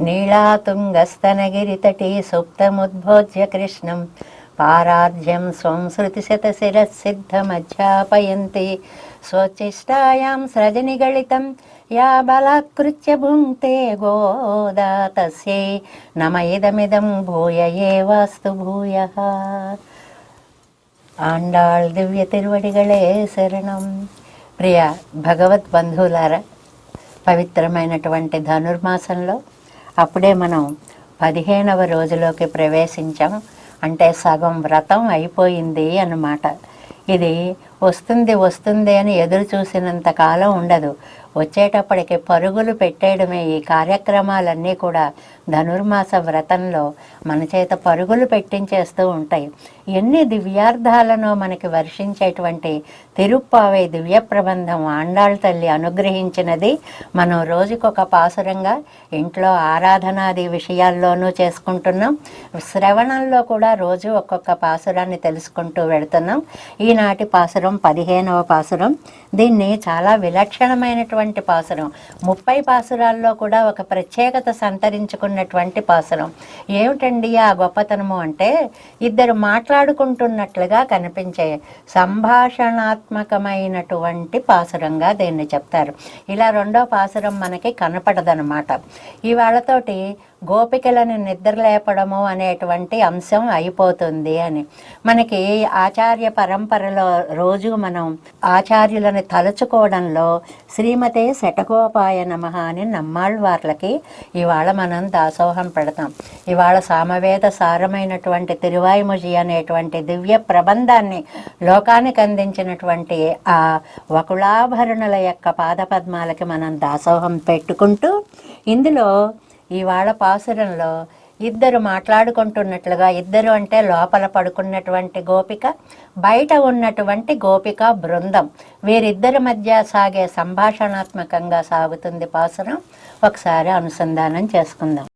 నీళాతుంగస్తనగిరి నీళాతుంగస్తనగిరితటీ సుప్తముద్భోజ్య కృష్ణం. పారార్ధ్యం స్వం శృతిశతశిరసిద్ధమధ్యాపయంతి. స్వచిష్టాయాం సృజనిగళితం యా బలాత్కృత్య భుంక్తే గోదా తస్యై నమ ఇదమిదం భూయ ఏవాస్తు భూయ. ఆండాళ్ దివ్య తిరువడిగళే శరణం. ప్రియ భగవత్ బంధువులారా పవిత్రమైనటువంటి ధనుర్మాసంలో అప్పుడే మనం పదిహేనవ రోజులోకి ప్రవేశించాం. అంటే సగం వ్రతం అయిపోయింది అన్నమాట. ఇది వస్తుంది వస్తుంది అని ఎదురు చూసినంత కాలం ఉండదు. వచ్చేటప్పటికి పరుగులు పెట్టేయడమే ఈ కార్యక్రమాలన్నీ కూడా ధనుర్మాస వ్రతంలో మన చేత పరుగులు పెట్టించేస్తూ ఉంటాయి. ఎన్ని దివ్యార్థాలను మనకి వర్షించేటువంటి తిరుప్పావై దివ్య ప్రబంధం ఆండాళ్ తల్లి అనుగ్రహించినది మనం రోజుకొక పాసురంగా ఇంట్లో ఆరాధనాది విషయాల్లోనూ చేసుకుంటున్నాం. శ్రవణంలో కూడా రోజు ఒక్కొక్క పాసురాన్ని తెలుసుకుంటూ వెళుతున్నాం. ఈనాటి పాసురం పదిహేనవ పాసురం. దీన్ని చాలా విలక్షణమైనటువంటి పాసురం ముప్పై పాసురాల్లో కూడా ఒక ప్రత్యేకత సంతరించుకున్నటువంటి పాసురం ఏమిటండి ఆ గొప్పతనము అంటే ఇద్దరు మాట్లాడుకుంటున్నట్లుగా కనిపించే సంభాషణాత్మకమైనటువంటి పాసురంగా దీన్ని చెప్తారు. ఇలా రెండో పాసురం మనకి కనపడదనమాట. ఇవాళతోటి గోపికలను నిద్రలేపడము అనేటువంటి అంశం అయిపోతుంది అని. మనకి ఆచార్య పరంపరలో రోజు మనం ఆచార్యులను తలుచుకోవడంలో శ్రీమతే శటకోపాయ నమ అని నమ్మాళ్ళవార్లకి ఇవాళ మనం దాసోహం పెడతాం. ఇవాళ సామవేద సారమైనటువంటి తిరువాయిముజి అనేటువంటి దివ్య ప్రబంధాన్ని లోకానికి అందించినటువంటి ఆ వకుళాభరణుల యొక్క పాదపద్మాలకి మనం దాసోహం పెట్టుకుంటూ ఇందులో ఇవాళ పాసురంలో ఇద్దరు మాట్లాడుకుంటున్నట్లుగా ఇద్దరు అంటే లోపల పడుకున్నటువంటి గోపిక బయట ఉన్నటువంటి గోపిక బృందం. వీరిద్దరి మధ్య సాగే సంభాషణాత్మకంగా సాగుతుంది పాసురం. ఒకసారి అనుసంధానం చేసుకుందాం.